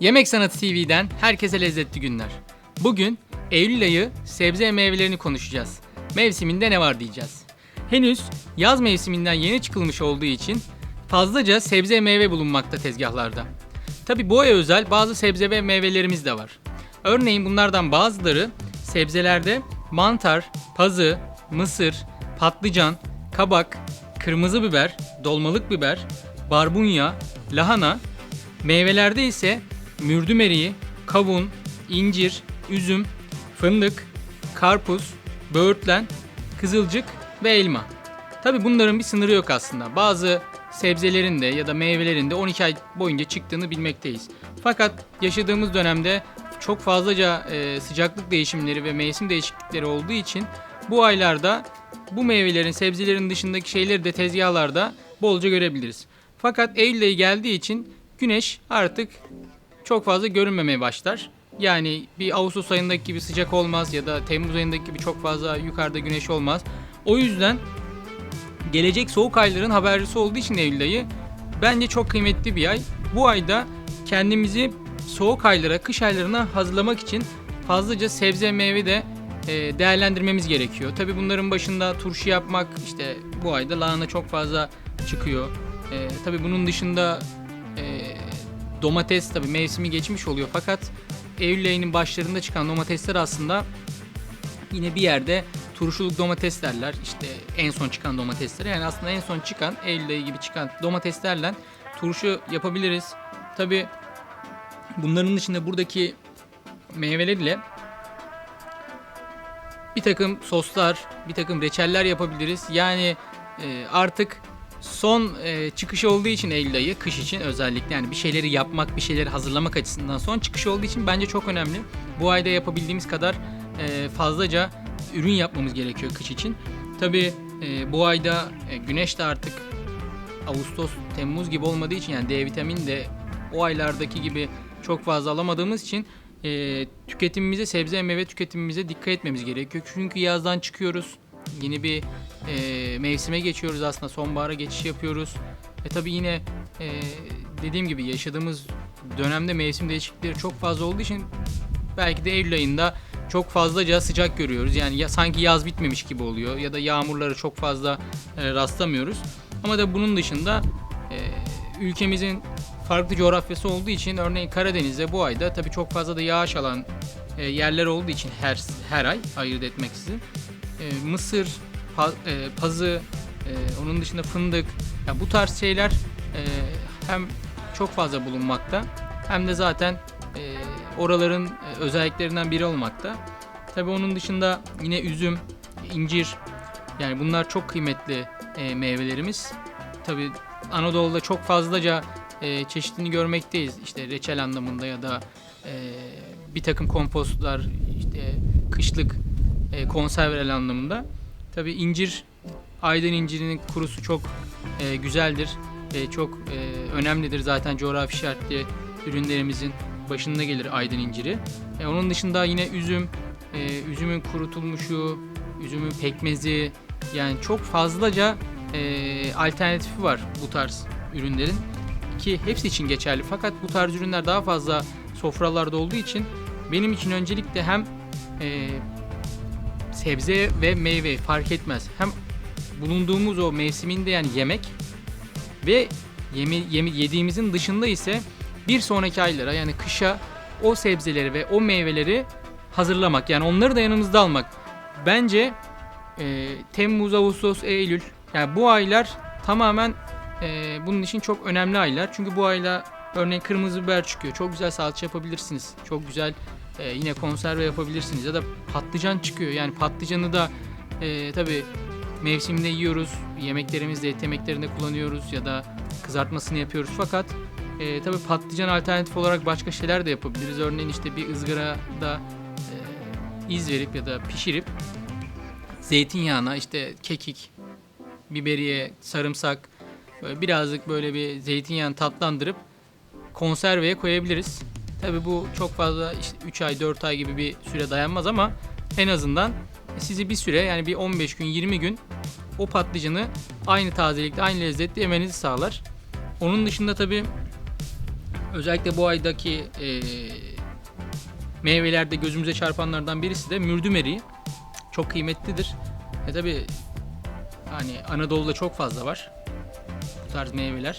Yemek Sanatı TV'den herkese lezzetli günler. Bugün Eylül ayı sebze meyvelerini konuşacağız. Mevsiminde ne var diyeceğiz. Henüz yaz mevsiminden yeni çıkılmış olduğu için fazlaca sebze meyve bulunmakta tezgahlarda. Tabi bu aya özel bazı sebze ve meyvelerimiz de var. Örneğin bunlardan bazıları sebzelerde mantar, pazı, mısır, patlıcan, kabak, kırmızı biber, dolmalık biber, barbunya, lahana, Meyvelerde ise mürdüm eriği, kavun, incir, üzüm, fındık, karpuz, böğürtlen, kızılcık ve elma. Tabi bunların bir sınırı yok aslında. Bazı sebzelerin de ya da meyvelerin de 12 ay boyunca çıktığını bilmekteyiz. Fakat yaşadığımız dönemde çok fazlaca e, sıcaklık değişimleri ve mevsim değişiklikleri olduğu için bu aylarda bu meyvelerin, sebzelerin dışındaki şeyleri de tezgahlarda bolca görebiliriz. Fakat Eylül ayı geldiği için güneş artık çok fazla görünmemeye başlar. Yani bir Ağustos ayındaki gibi sıcak olmaz ya da Temmuz ayındaki gibi çok fazla yukarıda güneş olmaz. O yüzden gelecek soğuk ayların habercisi olduğu için Eylül ayı bence çok kıymetli bir ay. Bu ayda kendimizi soğuk aylara, kış aylarına hazırlamak için fazlaca sebze meyve de e, değerlendirmemiz gerekiyor. Tabi bunların başında turşu yapmak, işte bu ayda lahana çok fazla çıkıyor. E, tabi bunun dışında domates tabi mevsimi geçmiş oluyor fakat Eylül ayının başlarında çıkan domatesler aslında yine bir yerde turşuluk domates derler. İşte en son çıkan domateslere. Yani aslında en son çıkan Eylül ayı gibi çıkan domateslerle turşu yapabiliriz. Tabi bunların dışında buradaki meyveler ile bir takım soslar, bir takım reçeller yapabiliriz. Yani e, artık son e, çıkış olduğu için Eylül ayı, kış için özellikle yani bir şeyleri yapmak, bir şeyleri hazırlamak açısından son çıkış olduğu için bence çok önemli. Bu ayda yapabildiğimiz kadar e, fazlaca ürün yapmamız gerekiyor kış için. Tabi bu ayda e, güneş de artık Ağustos, Temmuz gibi olmadığı için yani D vitamini de o aylardaki gibi çok fazla alamadığımız için e, tüketimimize, sebze meyve tüketimimize dikkat etmemiz gerekiyor. Çünkü yazdan çıkıyoruz. Yeni bir e, mevsime geçiyoruz aslında. Sonbahara geçiş yapıyoruz. E tabi yine e, dediğim gibi yaşadığımız dönemde mevsim değişiklikleri çok fazla olduğu için belki de Eylül ayında çok fazlaca sıcak görüyoruz. Yani ya, sanki yaz bitmemiş gibi oluyor ya da yağmurları çok fazla e, rastlamıyoruz. Ama da bunun dışında e, ülkemizin farklı coğrafyası olduğu için örneğin Karadeniz'de bu ayda tabii çok fazla da yağış alan e, yerler olduğu için her her ay ayırt etmeksizin e, mısır, pa, e, pazı, e, onun dışında fındık ya bu tarz şeyler e, hem çok fazla bulunmakta hem de zaten e, oraların e, özelliklerinden biri olmakta. Tabii onun dışında yine üzüm, incir yani bunlar çok kıymetli e, meyvelerimiz. Tabii Anadolu'da çok fazlaca e, çeşitini görmekteyiz. İşte reçel anlamında ya da e, bir takım kompostlar, işte kışlık e, konserveler anlamında. Tabii incir, Aydın incirinin kurusu çok e, güzeldir. E, çok e, önemlidir zaten coğrafi işaretli ürünlerimizin başında gelir Aydın inciri. E, onun dışında yine üzüm, e, üzümün kurutulmuşu, üzümün pekmezi yani çok fazlaca e, alternatifi var bu tarz ürünlerin ki hepsi için geçerli. Fakat bu tarz ürünler daha fazla sofralarda olduğu için benim için öncelikle hem e, sebze ve meyve fark etmez. Hem bulunduğumuz o mevsiminde yani yemek ve yemi, yemi, yediğimizin dışında ise bir sonraki aylara yani kışa o sebzeleri ve o meyveleri hazırlamak yani onları da yanımızda almak. Bence e, Temmuz, Ağustos, Eylül yani bu aylar tamamen e, bunun için çok önemli aylar. Çünkü bu ayla örneğin kırmızı biber çıkıyor. Çok güzel salça yapabilirsiniz. Çok güzel e, yine konserve yapabilirsiniz. Ya da patlıcan çıkıyor. Yani patlıcanı da e, tabi mevsiminde yiyoruz. Yemeklerimizde, et yemeklerinde kullanıyoruz ya da kızartmasını yapıyoruz. Fakat e, tabi patlıcan alternatif olarak başka şeyler de yapabiliriz. Örneğin işte bir ızgarada e, iz verip ya da pişirip zeytinyağına işte kekik, biberiye, sarımsak, böyle birazcık böyle bir zeytinyağını tatlandırıp konserveye koyabiliriz. Tabi bu çok fazla işte 3 ay 4 ay gibi bir süre dayanmaz ama en azından sizi bir süre yani bir 15 gün 20 gün o patlıcanı aynı tazelikte aynı lezzette yemenizi sağlar. Onun dışında tabi Özellikle bu aydaki e, meyvelerde gözümüze çarpanlardan birisi de mürdüm eriği. Çok kıymetlidir. E tabi hani Anadolu'da çok fazla var bu tarz meyveler.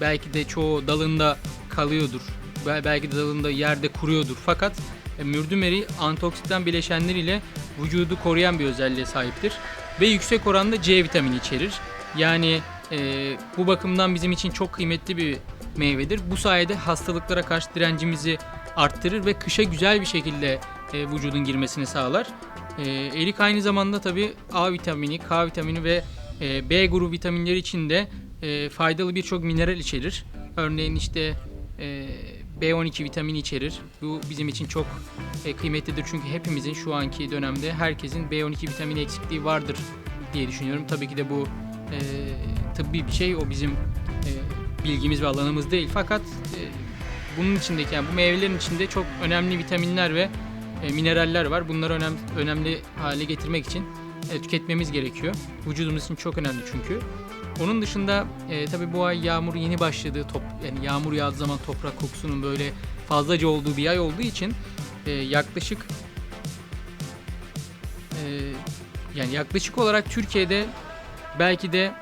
Belki de çoğu dalında kalıyordur. Bel- Belki de dalında yerde kuruyordur. Fakat e, mürdüm eriği antioksidan bileşenleriyle vücudu koruyan bir özelliğe sahiptir. Ve yüksek oranda C vitamini içerir. Yani e, bu bakımdan bizim için çok kıymetli bir meyvedir. Bu sayede hastalıklara karşı direncimizi arttırır ve kışa güzel bir şekilde e, vücudun girmesini sağlar. E, erik aynı zamanda tabi A vitamini, K vitamini ve e, B grubu vitaminleri için de e, faydalı birçok mineral içerir. Örneğin işte e, B12 vitamini içerir. Bu bizim için çok e, kıymetlidir çünkü hepimizin şu anki dönemde herkesin B12 vitamini eksikliği vardır diye düşünüyorum. Tabii ki de bu e, tıbbi bir şey. O bizim e, bilgimiz ve alanımız değil. Fakat e, bunun içindeki yani bu meyvelerin içinde çok önemli vitaminler ve e, mineraller var. Bunları önem, önemli hale getirmek için e, tüketmemiz gerekiyor. Vücudumuz için çok önemli çünkü. Onun dışında e, tabii bu ay yağmur yeni başladı. Top, yani yağmur yağdığı zaman toprak kokusunun böyle fazlaca olduğu bir ay olduğu için e, yaklaşık e, yani yaklaşık olarak Türkiye'de belki de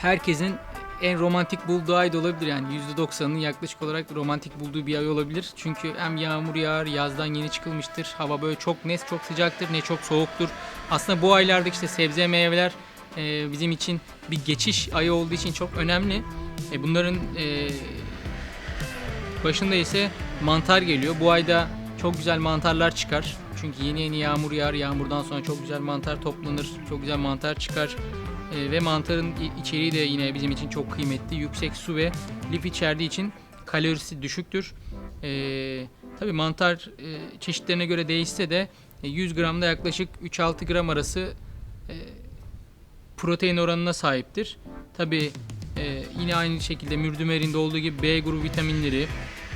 herkesin en romantik bulduğu ay da olabilir yani %90'ının yaklaşık olarak romantik bulduğu bir ay olabilir. Çünkü hem yağmur yağar, yazdan yeni çıkılmıştır. Hava böyle çok ne çok sıcaktır ne çok soğuktur. Aslında bu aylarda işte sebze meyveler e, bizim için bir geçiş ayı olduğu için çok önemli. E, bunların e, başında ise mantar geliyor. Bu ayda çok güzel mantarlar çıkar. Çünkü yeni yeni yağmur yağar. Yağmurdan sonra çok güzel mantar toplanır. Çok güzel mantar çıkar. E, ve mantarın içeriği de yine bizim için çok kıymetli. Yüksek su ve lif içerdiği için kalorisi düşüktür. E, tabii mantar e, çeşitlerine göre değişse de e, 100 gramda yaklaşık 3-6 gram arası e, protein oranına sahiptir. Tabii e, yine aynı şekilde mürdümerinde olduğu gibi B grubu vitaminleri,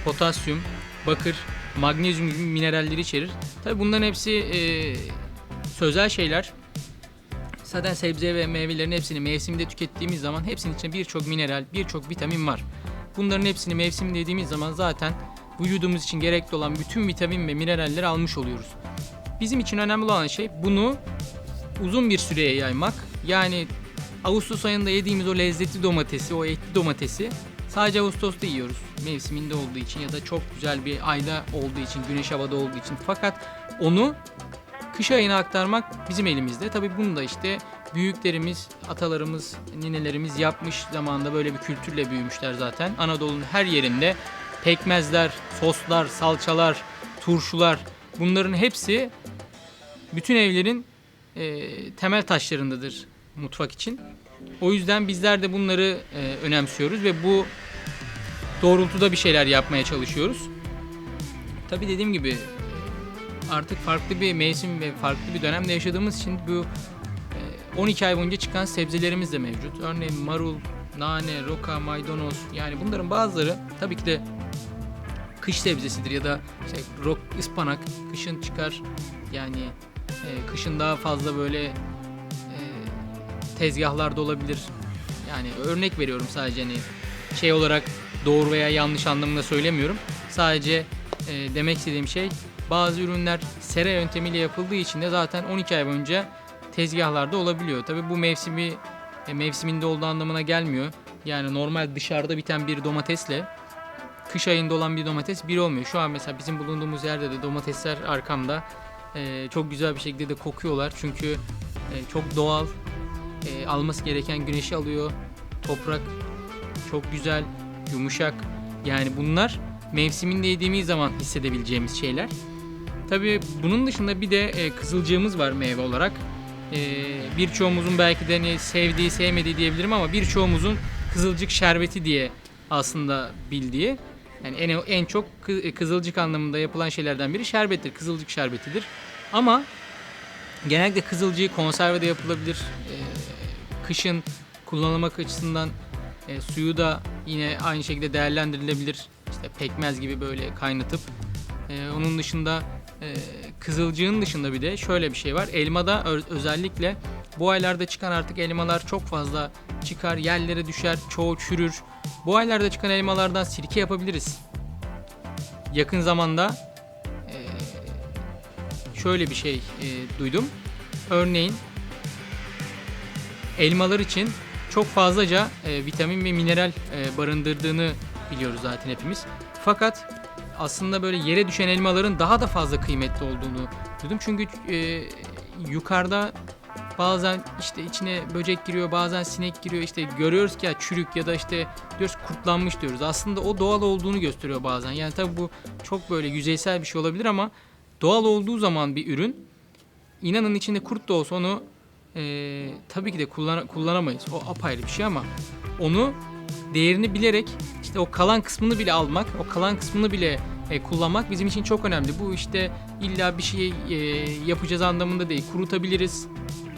potasyum, bakır, magnezyum gibi mineralleri içerir. Tabii bunların hepsi e, sözel şeyler. Zaten sebze ve meyvelerin hepsini mevsiminde tükettiğimiz zaman hepsinin içinde birçok mineral, birçok vitamin var. Bunların hepsini mevsim dediğimiz zaman zaten vücudumuz için gerekli olan bütün vitamin ve mineralleri almış oluyoruz. Bizim için önemli olan şey bunu uzun bir süreye yaymak. Yani Ağustos ayında yediğimiz o lezzetli domatesi, o etli domatesi sadece Ağustos'ta yiyoruz. Mevsiminde olduğu için ya da çok güzel bir ayda olduğu için, güneş havada olduğu için. Fakat onu kış ayına aktarmak bizim elimizde. Tabii bunu da işte büyüklerimiz, atalarımız, ninelerimiz yapmış zamanında böyle bir kültürle büyümüşler zaten. Anadolu'nun her yerinde pekmezler, soslar, salçalar, turşular bunların hepsi bütün evlerin e, temel taşlarındadır mutfak için. O yüzden bizler de bunları e, önemsiyoruz ve bu doğrultuda bir şeyler yapmaya çalışıyoruz. Tabii dediğim gibi artık farklı bir mevsim ve farklı bir dönemde yaşadığımız için bu e, 12 ay boyunca çıkan sebzelerimiz de mevcut. Örneğin marul, nane, roka, maydanoz yani bunların bazıları tabii ki de kış sebzesidir ya da işte rok, ıspanak kışın çıkar. Yani e, kışın daha fazla böyle e, tezgahlarda olabilir. Yani örnek veriyorum sadece hani şey olarak doğru veya yanlış anlamında söylemiyorum. Sadece e, demek istediğim şey bazı ürünler sera yöntemiyle yapıldığı için de zaten 12 ay boyunca tezgahlarda olabiliyor. Tabi bu mevsimi e, mevsiminde olduğu anlamına gelmiyor. Yani normal dışarıda biten bir domatesle kış ayında olan bir domates bir olmuyor. Şu an mesela bizim bulunduğumuz yerde de domatesler arkamda e, çok güzel bir şekilde de kokuyorlar. Çünkü e, çok doğal e, alması gereken güneşi alıyor. Toprak çok güzel, yumuşak. Yani bunlar mevsiminde yediğimiz zaman hissedebileceğimiz şeyler. Tabii bunun dışında bir de e, kızılcığımız var meyve olarak. E, birçoğumuzun belki de hani sevdiği, sevmediği diyebilirim ama birçoğumuzun kızılcık şerbeti diye aslında bildiği. Yani en en çok kı- kızılcık anlamında yapılan şeylerden biri şerbettir. Kızılcık şerbetidir. Ama genellikle kızılcığı konserve de yapılabilir. E, kışın kullanılmak açısından e, suyu da yine aynı şekilde değerlendirilebilir. İşte pekmez gibi böyle kaynatıp. E, onun dışında e, kızılcığın dışında bir de şöyle bir şey var. Elmada özellikle bu aylarda çıkan artık elmalar çok fazla çıkar, yerlere düşer, çoğu çürür. Bu aylarda çıkan elmalardan sirke yapabiliriz. Yakın zamanda e, şöyle bir şey e, duydum. Örneğin elmalar için çok fazlaca e, vitamin ve mineral barındırdığını biliyoruz zaten hepimiz. Fakat aslında böyle yere düşen elmaların daha da fazla kıymetli olduğunu duydum. Çünkü e, yukarıda bazen işte içine böcek giriyor, bazen sinek giriyor. İşte görüyoruz ki ya çürük ya da işte diyoruz kurtlanmış diyoruz. Aslında o doğal olduğunu gösteriyor bazen. Yani tabii bu çok böyle yüzeysel bir şey olabilir ama doğal olduğu zaman bir ürün inanın içinde kurt da olsa onu e, tabii ki de kullan- kullanamayız. O apayrı bir şey ama onu değerini bilerek işte o kalan kısmını bile almak, o kalan kısmını bile e, kullanmak bizim için çok önemli. Bu işte illa bir şey e, yapacağız anlamında değil. Kurutabiliriz.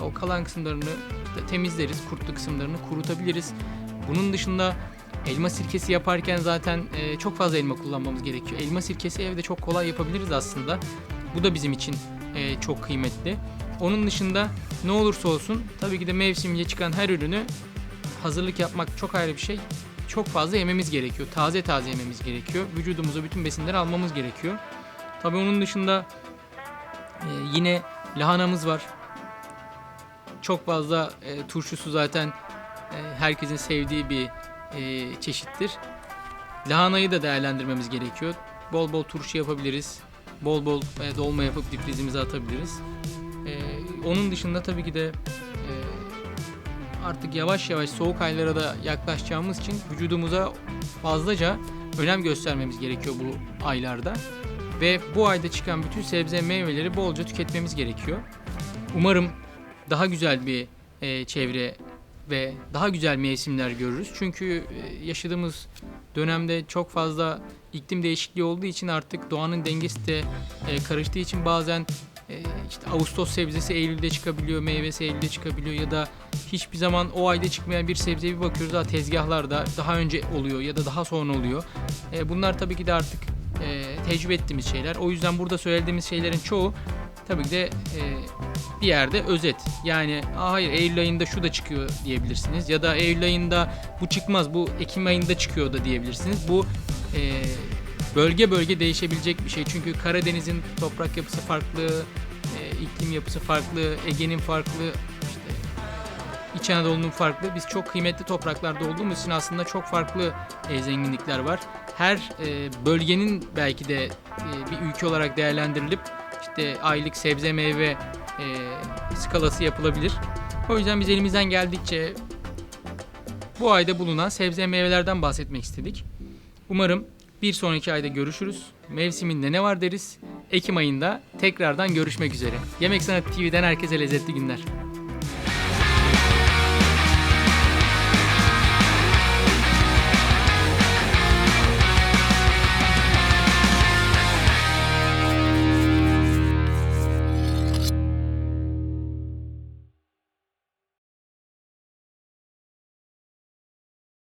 O kalan kısımlarını işte temizleriz. Kurtlu kısımlarını kurutabiliriz. Bunun dışında elma sirkesi yaparken zaten e, çok fazla elma kullanmamız gerekiyor. Elma sirkesi evde çok kolay yapabiliriz aslında. Bu da bizim için e, çok kıymetli. Onun dışında ne olursa olsun tabii ki de mevsimce çıkan her ürünü hazırlık yapmak çok ayrı bir şey. Çok fazla yememiz gerekiyor. Taze taze yememiz gerekiyor. Vücudumuza bütün besinleri almamız gerekiyor. Tabii onun dışında e, yine lahanamız var. Çok fazla e, turşusu zaten e, herkesin sevdiği bir e, çeşittir. Lahanayı da değerlendirmemiz gerekiyor. Bol bol turşu yapabiliriz. Bol bol e, dolma yapıp difrizimize atabiliriz. E, onun dışında tabii ki de artık yavaş yavaş soğuk aylara da yaklaşacağımız için vücudumuza fazlaca önem göstermemiz gerekiyor bu aylarda. Ve bu ayda çıkan bütün sebze meyveleri bolca tüketmemiz gerekiyor. Umarım daha güzel bir e, çevre ve daha güzel mevsimler görürüz. Çünkü e, yaşadığımız dönemde çok fazla iklim değişikliği olduğu için artık doğanın dengesi de e, karıştığı için bazen e, işte Ağustos sebzesi Eylül'de çıkabiliyor, meyvesi Eylül'de çıkabiliyor ya da hiçbir zaman o ayda çıkmayan bir sebzeye bir bakıyoruz daha tezgahlarda daha önce oluyor ya da daha sonra oluyor. E, bunlar tabii ki de artık e, tecrübe ettiğimiz şeyler. O yüzden burada söylediğimiz şeylerin çoğu tabii ki de e, bir yerde özet. Yani hayır Eylül ayında şu da çıkıyor diyebilirsiniz ya da Eylül ayında bu çıkmaz bu Ekim ayında çıkıyor da diyebilirsiniz. Bu e, bölge bölge değişebilecek bir şey. Çünkü Karadeniz'in toprak yapısı farklı, e, iklim yapısı farklı, Ege'nin farklı, işte İç Anadolu'nun farklı. Biz çok kıymetli topraklarda olduğumuz için aslında çok farklı e, zenginlikler var. Her e, bölgenin belki de e, bir ülke olarak değerlendirilip işte aylık sebze meyve e, skalası yapılabilir. O yüzden biz elimizden geldikçe bu ayda bulunan sebze meyvelerden bahsetmek istedik. Umarım bir sonraki ayda görüşürüz. Mevsiminde ne var deriz. Ekim ayında tekrardan görüşmek üzere. Yemek Sanat TV'den herkese lezzetli günler.